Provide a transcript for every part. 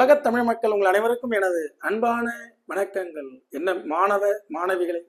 உலகத் தமிழ் மக்கள் உங்கள் அனைவருக்கும் எனது அன்பான வணக்கங்கள். என்ன மாணவ மாணவிகளை.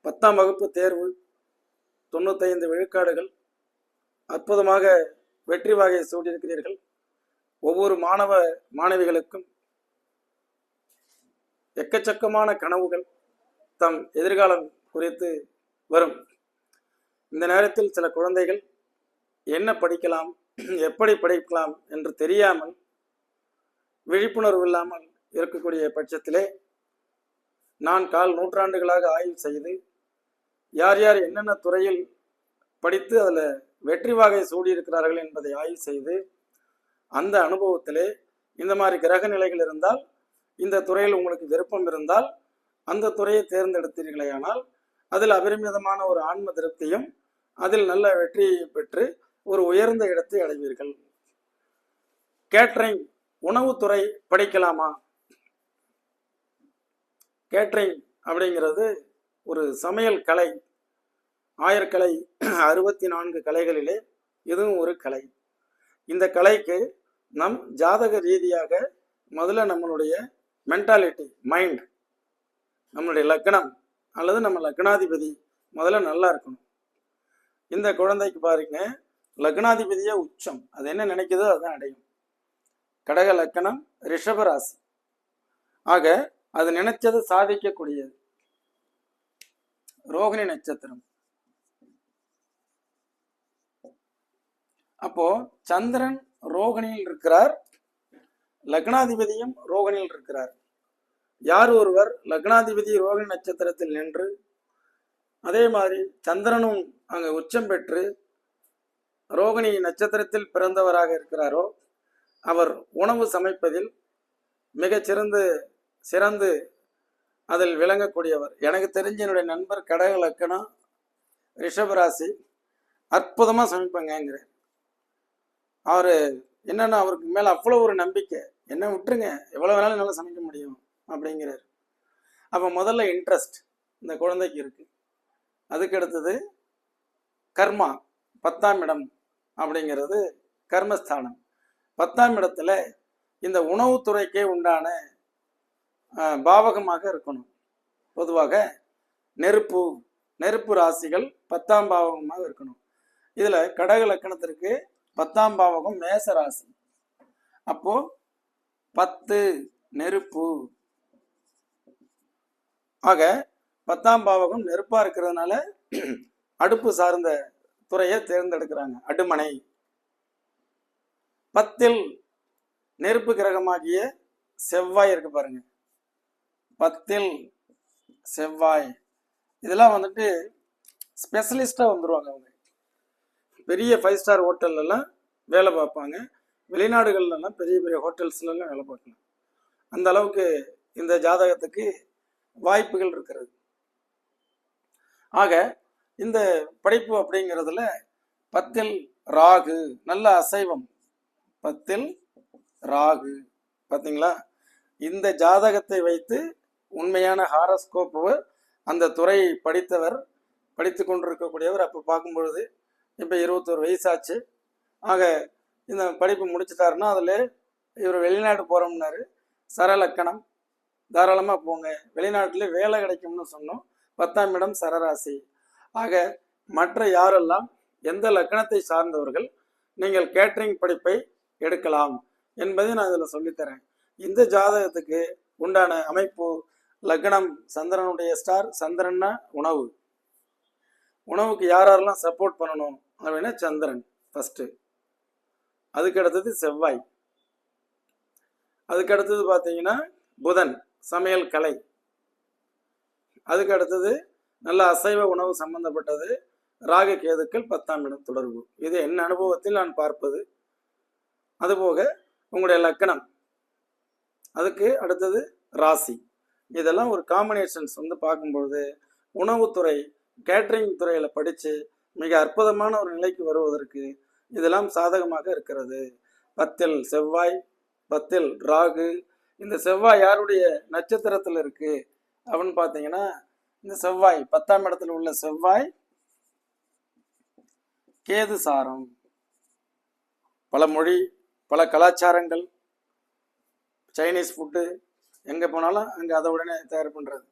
பத்தாம் வகுப்பு தேர்வு தொண்ணூத்தைந்து விழுக்காடுகள். அற்புதமாக வெற்றி வாகை சூடியிருக்கிறீர்கள். ஒவ்வொரு மாணவ மாணவிகளுக்கும் எக்கச்சக்கமான கனவுகள் தம் எதிர்காலம் குறித்து வரும். இந்த நேரத்தில் சில குழந்தைகள் என்ன படிக்கலாம் எப்படி படிக்கலாம் என்று தெரியாமல் விழிப்புணர்வு இல்லாமல் இருக்கக்கூடிய பட்சத்திலே நான் கால் நூற்றாண்டுகளாக ஆய்வு செய்து யார் யார் என்னென்ன துறையில் படித்து அதில் வெற்றி வாகை சூடியிருக்கிறார்கள் என்பதை ஆய்வு செய்து அந்த அனுபவத்திலே இந்த மாதிரி கிரக நிலைகள் இருந்தால் இந்த துறையில் உங்களுக்கு விருப்பம் இருந்தால் அந்த துறையை தேர்ந்தெடுத்தீர்களேயானால் அதில் அபரிமிதமான ஒரு ஆன்ம திருப்தியும் அதில் நல்ல வெற்றியை பெற்று ஒரு உயர்ந்த இடத்தை அடைவீர்கள். கேட்ரிங் உணவுத்துறை படிக்கலாமா? கேட்ரிங் அப்படிங்கிறது ஒரு சமையல் கலை ஆயர்கலை அறுபத்தி நான்கு கலைகளிலே இதுவும் ஒரு கலை. இந்த கலைக்கு நம் ஜாதக ரீதியாக முதல்ல நம்மளுடைய மென்டாலிட்டி மைண்ட் நம்மளுடைய லக்னம் அல்லது நம்ம லக்னாதிபதி முதல்ல நல்லா இருக்கணும். இந்த குழந்தைக்கு பாருங்க லக்னாதிபதியே உச்சம். அது என்ன நினைக்குதோ அதுதான் அடையும். கடக லக்கணம் ரிஷபராசி ஆக அது நினைச்சதை சாதிக்கக்கூடியது. ரோகிணி நட்சத்திரம். அப்போ சந்திரன் ரோகிணியில் இருக்கிறார். லக்னாதிபதியும் ரோகிணியில் இருக்கிறார். யார் ஒருவர் லக்னாதிபதி ரோகிணி நட்சத்திரத்தில் நின்று அதே மாதிரி சந்திரனும் அங்கு உச்சம் பெற்று ரோகிணி நட்சத்திரத்தில் பிறந்தவராக இருக்கிறாரோ அவர் உணவு சமைப்பதில் மிகச்சிறந்து சிறந்து அதில் விளங்கக்கூடியவர். எனக்கு தெரிஞ்ச என்னுடைய நண்பர் கடக லக்கணம் ரிஷபராசி அற்புதமாக சமைப்பாங்கங்கிறார் அவர் என்னென்னா அவருக்கு மேலே அவ்வளோ ஒரு நம்பிக்கை. என்ன விட்டுருங்க. எவ்வளோ வேணாலும் நல்லா சமைக்க முடியும் அப்படிங்கிறார். அப்போ முதல்ல இன்ட்ரெஸ்ட் இந்த குழந்தைக்கு இருக்குது அதுக்கு அடுத்தது கர்மா பத்தாம் இடம் அப்படிங்கிறது கர்மஸ்தானம். பத்தாம் இடத்துல இந்த உணவுத்துறைக்கே உண்டான பாவகமாக இருக்கணும். பொதுவாக நெருப்பு நெருப்பு ராசிகள் பத்தாம் பாவகமாக இருக்கணும். இதில் கடக லக்கணத்திற்கு பத்தாம் பாவகம் மேச ராசி. அப்போ பத்து நெருப்பு. ஆக பத்தாம் பாவகம் நெருப்பாக இருக்கிறதுனால அடுப்பு சார்ந்த துறையை தேர்ந்தெடுக்கிறாங்க. அடுமனை. பத்தில் நெருப்பு கிரகமாகிய செவ்வாய் இருக்கு பாருங்க. பத்தில் செவ்வாய். இதெல்லாம் வந்துட்டு ஸ்பெஷலிஸ்டாக வந்துருவாங்க அவங்க. பெரிய ஃபைவ் ஸ்டார் ஹோட்டல்லலாம் வேலை பார்ப்பாங்க. வெளிநாடுகள்லாம் பெரிய பெரிய ஹோட்டல்ஸ்லாம் வேலை பார்க்கலாம் அந்த அளவுக்கு இந்த ஜாதகத்துக்கு வாய்ப்புகள் இருக்கிறது. ஆக இந்த படைப்பு அப்படிங்கிறதுல பத்தில் ராகு நல்ல அசைவம் பத்தில் ராகு. பார்த்தீங்களா இந்த ஜாதகத்தை வைத்து உண்மையான ஹாரஸ்கோப்பு அந்த துறையை படித்தவர் படித்து கொண்டிருக்கக்கூடியவர் அப்போ பார்க்கும் பொழுது இப்போ இருபத்தோரு வயசாச்சு. ஆக இந்த படிப்பு முடிச்சிட்டாருன்னா அதில் இவர் வெளிநாடு போகிறோம்னாரு சரலக்கணம். தாராளமாக போங்க. வெளிநாட்டில் வேலை கிடைக்கும்னு சொன்னோம். பத்தாம் இடம் சரராசி. ஆக மற்ற யாரெல்லாம் எந்த லக்கணத்தை சார்ந்தவர்கள் நீங்கள் கேட்டரிங் படிப்பை எடுக்கலாம் என்பதை நான் இதில் சொல்லித்தரேன். இந்த ஜாதகத்துக்கு உண்டான அமைப்பு லக்னம் சந்திரனுடைய ஸ்டார் சந்திரன்னா உணவு. உணவுக்கு யார் யாரெல்லாம் சப்போர்ட் பண்ணணும்? அப்படின்னா சந்திரன் ஃபஸ்ட்டு அதுக்கு அடுத்தது செவ்வாய். அதுக்கு அடுத்தது பார்த்தீங்கன்னா புதன் சமையல் கலை. அதுக்கு அடுத்தது நல்ல அசைவ உணவு சம்பந்தப்பட்டது. ராக கேதுக்கள் பத்தாம் இடம் தொடர்பு. இது என் அனுபவத்தில் நான் பார்ப்பது. அதுபோக உங்களுடைய லக்கணம். அதுக்கு அடுத்தது ராசி. இதெல்லாம் ஒரு காம்பினேஷன்ஸ் வந்து பார்க்கும்பொழுது உணவுத்துறை கேட்டரிங் துறையில் படித்து மிக அற்புதமான ஒரு நிலைக்கு வருவதற்கு இதெல்லாம் சாதகமாக இருக்கிறது. பத்தில் செவ்வாய் பத்தில் ராகு. இந்த செவ்வாய் யாருடைய நட்சத்திரத்தில் இருக்கு? அப்படின்னு பார்த்தீங்கன்னா இந்த செவ்வாய் பத்தாம் இடத்துல உள்ள செவ்வாய் கேது சாரம். பல மொழி பல கலாச்சாரங்கள் சைனீஸ் ஃபுட்டு எங்கே போனாலும் அங்கே அதை உடனே தயார் பண்ணுறது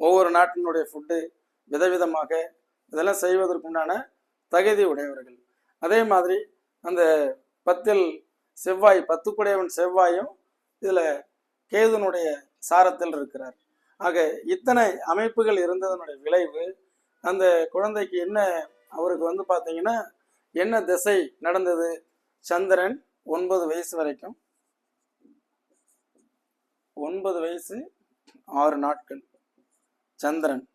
ஒவ்வொரு நாட்டினுடைய ஃபுட்டு விதவிதமாக இதெல்லாம் செய்வதற்குண்டான தகுதி உடையவர்கள். அதே மாதிரி அந்த பத்தில் செவ்வாய் பத்துக்குடையவன் செவ்வாயும் இதில் கேதுனுடைய சாரத்தில் இருக்கிறார். ஆக இத்தனை அமைப்புகள் இருந்ததனுடைய விளைவு அந்த குழந்தைக்கு என்ன அவருக்கு வந்து பார்த்தீங்கன்னா என்ன திசை நடந்தது? சந்திரன் ஒன்பது வயசு வரைக்கும். ஒன்பது வயசு ஆறு நாட்கள். சந்திரன்.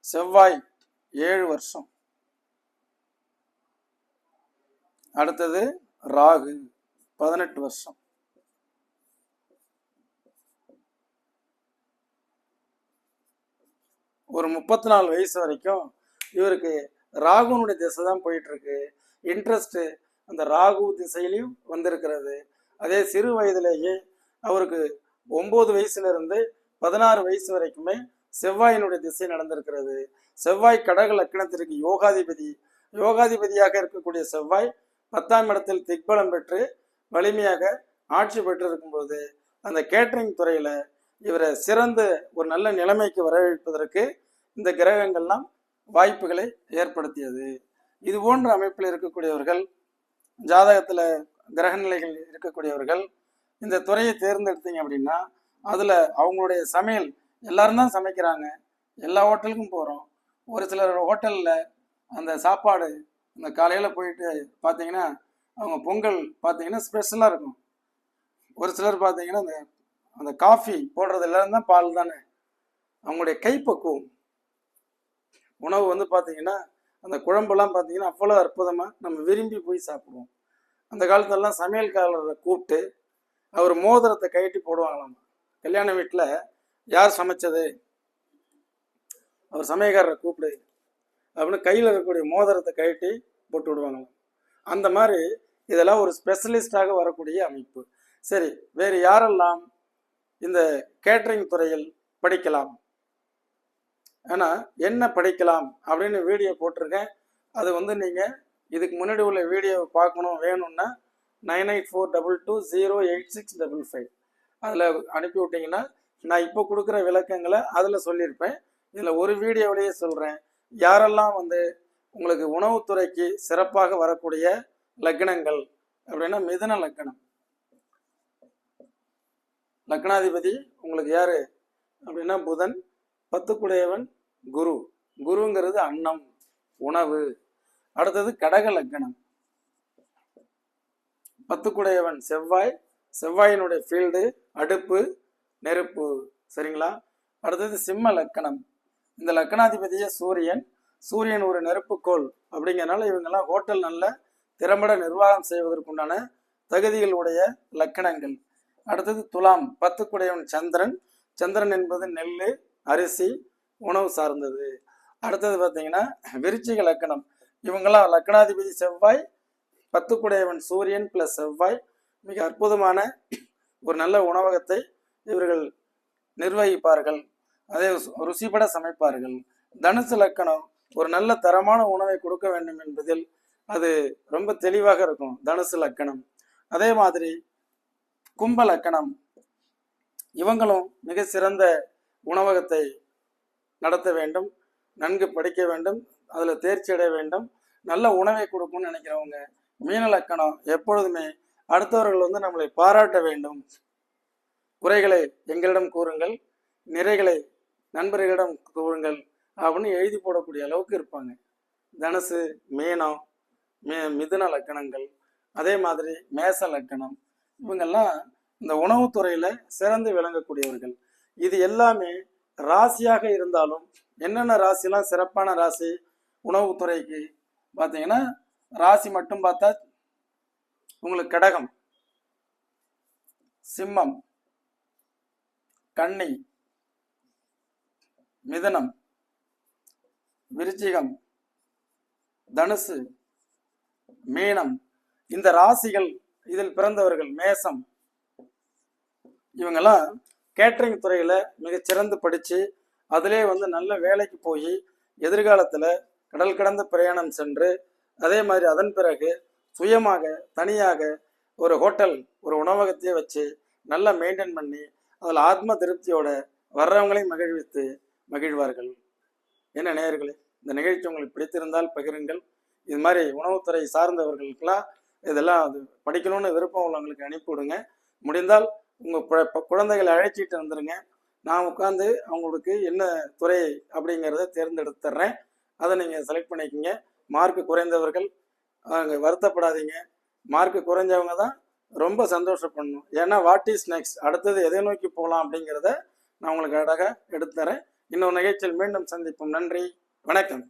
செவ்வாய் ஏழு வருஷம். அடுத்தது ராகு பதினெட்டு வருஷம். ஒரு முப்பத்தி நாலு வயசு வரைக்கும் இவருக்கு ராகுனுடைய திசை தான் போயிட்டு இருக்கு. இன்ட்ரெஸ்ட் அந்த ராகு திசையிலையும் வந்திருக்கிறது. அதே சிறு வயதிலேயே அவருக்கு ஒன்பது வயசுலேருந்து பதினாறு வயசு வரைக்குமே செவ்வாயினுடைய திசை நடந்திருக்கிறது. செவ்வாய் கடக லக்கணத்திற்கு யோகாதிபதி. யோகாதிபதியாக இருக்கக்கூடிய செவ்வாய் பத்தாம் இடத்தில் திக்பலம் பெற்று வலிமையாக ஆட்சி பெற்று இருக்கும்போது அந்த கேட்டரிங் துறையில் இவரை சிறந்த ஒரு நல்ல நிலைமைக்கு வரவேற்பதற்கு இந்த கிரகங்கள்லாம் வாய்ப்புகளை ஏற்படுத்தியது. இது போன்ற அமைப்பில் இருக்கக்கூடியவர்கள் ஜாதகத்தில் கிரகநிலைகள் இருக்கக்கூடியவர்கள் இந்த துறையை தேர்ந்தெடுத்தீங்க அப்படின்னா அதில் அவங்களுடைய சமையல் எல்லாரும் தான் சமைக்கிறாங்க. எல்லா ஹோட்டலுக்கும் போகிறோம் ஒரு சிலர் ஹோட்டலில் அந்த சாப்பாடு அந்த காலையில் போயிட்டு பார்த்தீங்கன்னா அவங்க பொங்கல் பார்த்தீங்கன்னா ஸ்பெஷலாக இருக்கும். ஒரு சிலர் பார்த்தீங்கன்னா அந்த அந்த காஃபி போடுறது எல்லாரும் தான் பால் தானே. அவங்களுடைய கைப்பக்குவம். உணவு வந்து பார்த்தீங்கன்னா அந்த குழம்புலாம் பார்த்தீங்கன்னா அவ்வளோ அற்புதமாக நம்ம விரும்பி போய் சாப்பிடுவோம். அந்த காலத்துலலாம் சமையல்காரரை கூப்பிட்டு அவர் மோதிரத்தை கழட்டி போடுவாங்களாம். கல்யாண வீட்டில் யார் சமைச்சது? அவர் சமையல்காரரை கூப்பிடு அப்படின்னு கையில் இருக்கக்கூடிய மோதிரத்தை கழட்டி போட்டு விடுவாங்களாம். அந்த மாதிரி இதெல்லாம் ஒரு ஸ்பெஷலிஸ்டாக வரக்கூடிய அமைப்பு. சரி வேறு யாரெல்லாம் இந்த கேட்டரிங் துறையில் படிக்கலாம்? ஏன்னா என்ன படிக்கலாம் அப்படின்னு வீடியோ போட்டிருக்கேன். அது வந்து நீங்கள் இதுக்கு முன்னாடி உள்ள வீடியோவை பார்க்கணும் வேணும்னா nine eight four double two zero eight six double five. அதில் அனுப்பி விட்டிங்கன்னா நான் இப்போ கொடுக்குற விளக்கங்களை அதில் சொல்லியிருப்பேன். இதில் ஒரு வீடியோவிலேயே சொல்கிறேன் யாரெல்லாம் வந்து உங்களுக்கு உணவுத்துறைக்கு சிறப்பாக வரக்கூடிய லக்னங்கள் அப்படின்னா மிதன லக்னம். லக்னாதிபதி உங்களுக்கு யார்? அப்படின்னா புதன் பத்துக்குடையவன் குரு. குருங்கிறது அன்னம் உணவு. அடுத்தது கடக லக்கணம். பத்துக்குடையவன் செவ்வாய் செவ்வாயினுடைய ஃபீல்டு அடுப்பு நெருப்பு. சரிங்களா? அடுத்தது சிம்ம லக்கணம். இந்த லக்கணாதிபதியே சூரியன். சூரியன் ஒரு நெருப்புக்கோள் அப்படிங்கிறனால இவங்கெல்லாம் ஹோட்டல் நல்ல திறம்பட நிர்வாகம் செய்வதற்குண்டான தகுதிகளுடைய லக்கணங்கள். அடுத்தது துலாம் பத்துக்குடையவன் சந்திரன். சந்திரன் என்பது நெல் அரிசி உணவு சார்ந்தது. அடுத்தது பார்த்தீங்கன்னா விருச்சிக லக்கணம். இவங்கெல்லாம் லக்கணாதிபதி செவ்வாய் பத்துக்குடையவன் சூரியன் பிளஸ் செவ்வாய். மிக அற்புதமான ஒரு நல்ல உணவகத்தை இவர்கள் நிர்வகிப்பார்கள். அதை ருசிபட சமைப்பார்கள். தனுசு லக்கணம் ஒரு நல்ல தரமான உணவை கொடுக்க வேண்டும் என்பதில் அது ரொம்ப தெளிவாக இருக்கும். தனுசு லக்கணம். அதே மாதிரி கும்ப லக்கணம். இவங்களும் மிக சிறந்த உணவகத்தை நடத்த வேண்டும் நன்கு படிக்க வேண்டும் அதில் தேர்ச்சி அடைய வேண்டும் நல்ல உணவை கொடுக்கும்னு நினைக்கிறவங்க மீன லக்கணம் எப்பொழுதுமே அடுத்தவர்கள் வந்து நம்மளை பாராட்ட வேண்டும். குறைகளை எங்களிடம் கூறுங்கள் நிறைகளை நண்பர்களிடம் கூறுங்கள் அப்படின்னு எழுதி போடக்கூடிய அளவுக்கு இருப்பாங்க. தனுசு மீனம் மே மிதுன லக்கணங்கள் அதே மாதிரி மேச லக்கணம் இவங்கெல்லாம் இந்த உணவுத்துறையில் சிறந்து விளங்கக்கூடியவர்கள். இது எல்லாமே ராசியாக இருந்தாலும் என்னென்ன ராசிலாம் சிறப்பான ராசி உணவுத்துறைக்கு பார்த்தீங்கன்னா ராசி மட்டும் பார்த்தா உங்களுக்கு கடகம் சிம்மம் கன்னி மிதனம் விருச்சிகம் தனுசு மீனம். இந்த ராசிகள் இதில் பிறந்தவர்கள் மேசம். இவங்கெல்லாம் கேட்டரிங் துறையில் மிகச்சிறந்து படித்து அதிலே வந்து நல்ல வேலைக்கு போய் எதிர்காலத்தில் கடல் கடந்த பிரயாணம் சென்று அதே மாதிரி அதன் பிறகு சுயமாக தனியாக ஒரு ஹோட்டல் ஒரு உணவகத்தையே வச்சு நல்லா மெயின்டைன் பண்ணி அதில் ஆத்ம திருப்தியோட வர்றவங்களையும் மகிழ்வித்து மகிழ்வார்கள். என்ன நேயர்களே இந்த நிகழ்ச்சி உங்களுக்கு பிடித்திருந்தால் பகிருங்கள். இது மாதிரி உணவுத்துறை சார்ந்தவர்களுக்கெல்லாம் இதெல்லாம் அது படிக்கணும்னு விருப்பம் உள்ளவங்களுக்கு அனுப்பி விடுங்க முடிந்தால் உங்கள் குழந்தைகளை அழைச்சிட்டு வந்துடுங்க நான் உட்காந்து அவங்களுக்கு என்ன துறை அப்படிங்கிறத தேர்ந்தெடுத்துட்றேன் அதை நீங்கள் செலக்ட் பண்ணிக்கோங்க. மார்க் குறைந்தவர்கள் அங்கே வருத்தப்படாதீங்க. மார்க் குறைஞ்சவங்க தான் ரொம்ப சந்தோஷப்படணும். ஏன்னா வாட் இஸ் நெக்ஸ்ட் அடுத்தது எதை நோக்கி போகலாம் அப்படிங்கிறத நான் உங்களுக்கு அழகாக எடுத்துறேன் இன்னொரு நிகழ்ச்சியில் மீண்டும் சந்திப்போம். நன்றி. வணக்கம்.